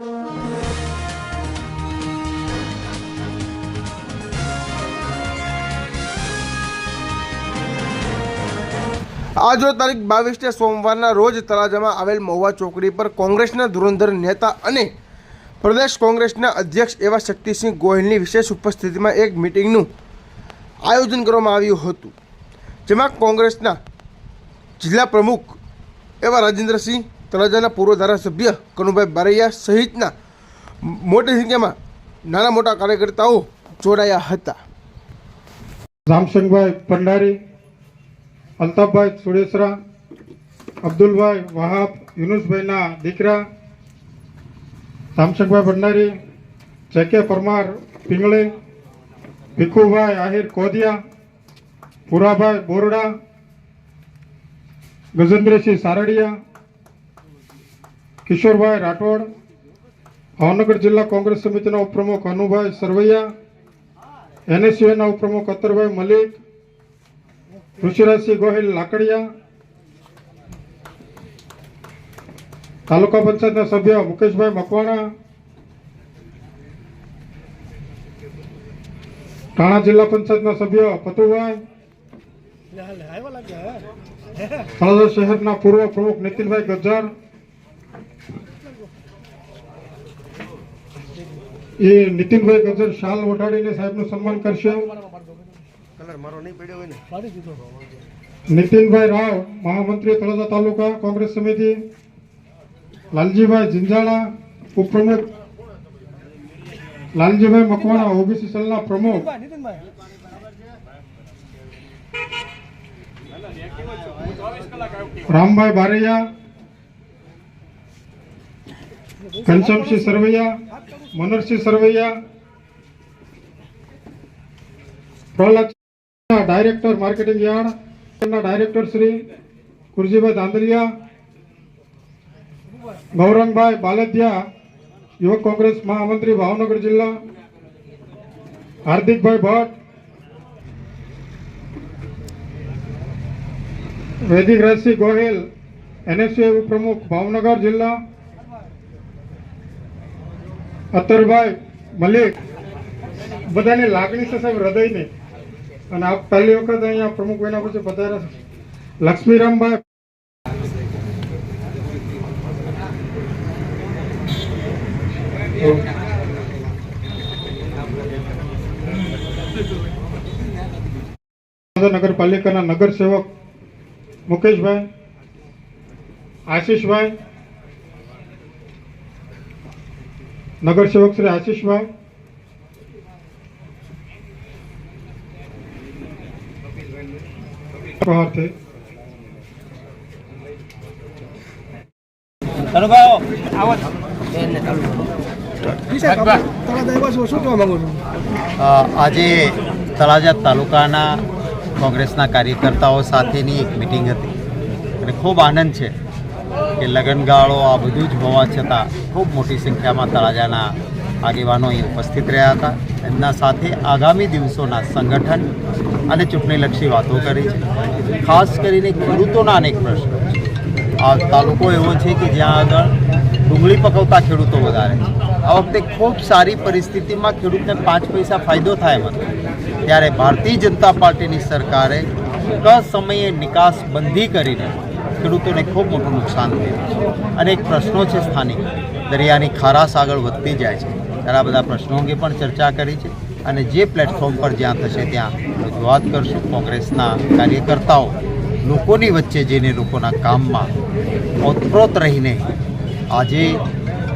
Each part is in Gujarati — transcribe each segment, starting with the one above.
આજરોજ તારીખ બાવીસને સોમવારના રોજ તળાજામાં આવેલ મહુવા ચોકડી પર કોંગ્રેસના ધુરંધર નેતા અને પ્રદેશ કોંગ્રેસના અધ્યક્ષ એવા શક્તિસિંહ ગોહિલની વિશેષ ઉપસ્થિતિમાં એક મિટિંગનું આયોજન કરવામાં આવ્યું હતું, જેમાં કોંગ્રેસના જિલ્લા પ્રમુખ એવા રાજેન્દ્રસિંહ તળાજાના પૂર્વ ધારાસભ્ય કનુભાઈ બારૈયા સહિતના મોટી સંખ્યામાં નાના મોટા કાર્યકર્તાઓ જોડાયા હતા. રામસિંહભાઈ ભંડારી, અલ્તાફભાઈ સુડેસરા અબ્દુલભાઈ વહાબ, યુનુસભાઈના દીકરા, રામસિંહભાઈ ભંડારી, જેકે પરમાર પિંગળે, ભીખુભાઈ આહિર કોદિયા, પુરાભાઈ બોરડા, ગજેન્દ્રસિંહ સારડિયા કિશોરભાઈ રાઠોડ ભાવનગર જિલ્લા કોંગ્રેસ સમિતિના ઉપપ્રમુખ અનુભાઈ સરવૈયા એનએસયુના ઉપપ્રમુખ અતરભાઈ મલિક ઋષિરાજસિંહ ગોહિલ લાકડિયા તાલુકા પંચાયતના સભ્ય મુકેશભાઈ મકવાણા ટાણા જિલ્લા પંચાયતના સભ્ય પતુભાઈ તળાજા શહેરના પૂર્વ પ્રમુખ નીતિનભાઈ ગજાર એ નીતિનભાઈ ગજર શાલ ઓઢાડીને સાહેબનું સન્માન કરશે. નીતિનભાઈ રાવ મહામંત્રી તળાજા તાલુકા કોંગ્રેસ સમિતિ. લાલજીભાઈ જિંજાળા ઉપપ્રમુખ. લાલજીભાઈ મકવાણા ઓબીસી સેલના પ્રમુખ. રામભાઈ બારૈયા ઘનશ્યામસિંહ સરવૈયા મનોહરસિંહ સરવૈયા પ્રહલાદ ડાયરેક્ટર, માર્કેટિંગ યાર્ડના ડાયરેક્ટર શ્રી કુરજીભાઈ ધાંધલિયા, ગૌરંગભાઈ બાલદિયા યુવક કોંગ્રેસ મહામંત્રી, ભાવનગર જિલ્લા, હાર્દિકભાઈ ભટ્ટ વૈદિક રાજસિંહ ગોહિલ, એનએસયુ પ્રમુખ, ભાવનગર જિલ્લા અતરભાઈ, મલિક, બધાની લાગણી છે સાહેબ હૃદયની. અને આ પહેલી વખત અહીંયા પ્રમુખ બહેના પછી બધા લક્ષ્મીરામભાઈ નગરપાલિકાના નગરસેવક મુકેશભાઈ, આશીષભાઈ નગરસેવક શ્રી આશીષભાઈ પ્રહારથી આજે તળાજા તાલુકાના કોંગ્રેસના કાર્યકર્તાઓ સાથેની એક મિટિંગ હતી. અને ખૂબ આનંદ છે. કે લગનગાળો આ બધું જ હોવા છતાં ખૂબ મોટી સંખ્યામાં તળાજાના આગેવાનો ઉપસ્થિત રહ્યા હતા. એમના સાથે આગામી દિવસોના સંગઠન અને ચૂંટણીલક્ષી વાતો કરી છે. ખાસ કરીને ખેડૂતોના અનેક પ્રશ્નો આ તાલુકો એવો છે કે જ્યાં આગળ ડુંગળી પકવતા ખેડૂતો વધારે છે. આ વખતે ખૂબ સારી પરિસ્થિતિમાં ખેડૂતને પાંચ પૈસા ફાયદો થાય એમ ત્યારે ભારતીય જનતા પાર્ટીની સરકારે ક સમયે નિકાસ બંધી કરીને ખેડૂતોને ખૂબ મોટું નુકસાન થયું છે. અને એક પ્રશ્નો છે સ્થાનિક. દરિયાની ખારાશ આગળ વધતી જાય છે. આ બધા પ્રશ્નો અંગે પણ ચર્ચા કરી છે અને જે પ્લેટફોર્મ પર જ્યાં થશે ત્યાં રજૂઆત કરશું. કોંગ્રેસના કાર્યકર્તાઓ લોકોની વચ્ચે જઈને લોકોના કામમાં ઓતપ્રોત રહીને આજે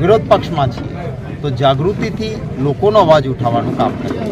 વિરોધ પક્ષમાં છીએ તો જાગૃતિથી લોકોનો અવાજ ઉઠાવવાનું કામ કરીએ